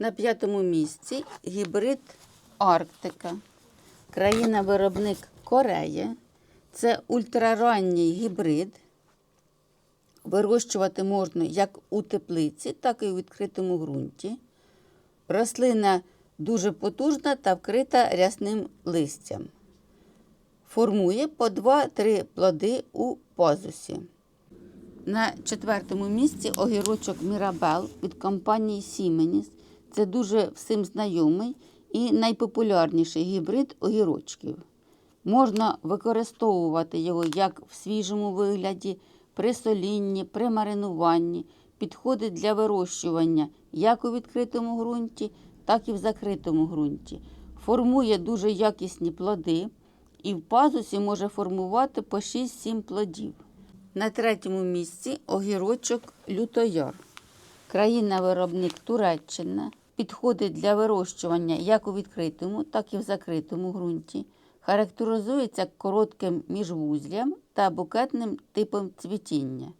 На п'ятому місці гібрид Арктика. Країна-виробник Корея. Це ультраранній гібрид. Вирощувати можна як у теплиці, так і у відкритому ґрунті. Рослина дуже потужна та вкрита рясним листям. Формує по 2-3 плоди у пазусі. На четвертому місці огірочок Мірабел від компанії Сіменіс. Це дуже всім знайомий і найпопулярніший гібрид огірочків. Можна використовувати його як в свіжому вигляді, при солінні, при маринуванні. Підходить для вирощування як у відкритому ґрунті, так і в закритому ґрунті. Формує дуже якісні плоди і в пазусі може формувати по 6-7 плодів. На третьому місці огірочок лютояр. Країна-виробник Туреччина підходить для вирощування як у відкритому, так і в закритому ґрунті. Характеризується коротким міжвузлям та букетним типом цвітіння.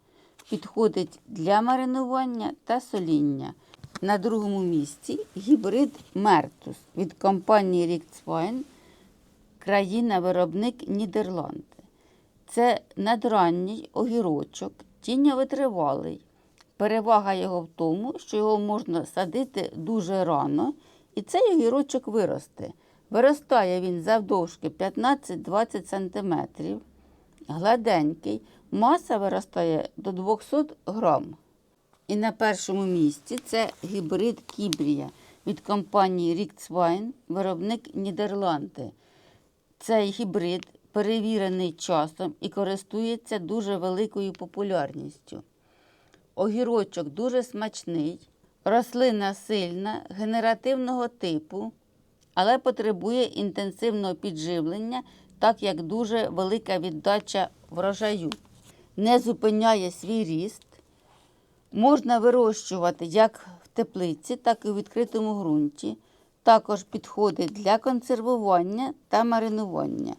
Підходить для маринування та соління. На другому місці гібрид Мертус від компанії Рікцвайн, країна-виробник Нідерланди. Це надранній огірочок, тіньовитривалий. Перевага його в тому, що його можна садити дуже рано, і цей огірочок виросте. Виростає він завдовжки 15-20 см, гладенький, маса виростає до 200 грам. І на першому місці це гібрид Кібрія від компанії Рікцвайн, виробник Нідерланди. Цей гібрид перевірений часом і користується дуже великою популярністю. Огірочок дуже смачний, рослина сильна, генеративного типу, але потребує інтенсивного підживлення, так як дуже велика віддача врожаю. Не зупиняє свій ріст. Можна вирощувати як в теплиці, так і у відкритому ґрунті. Також підходить для консервування та маринування.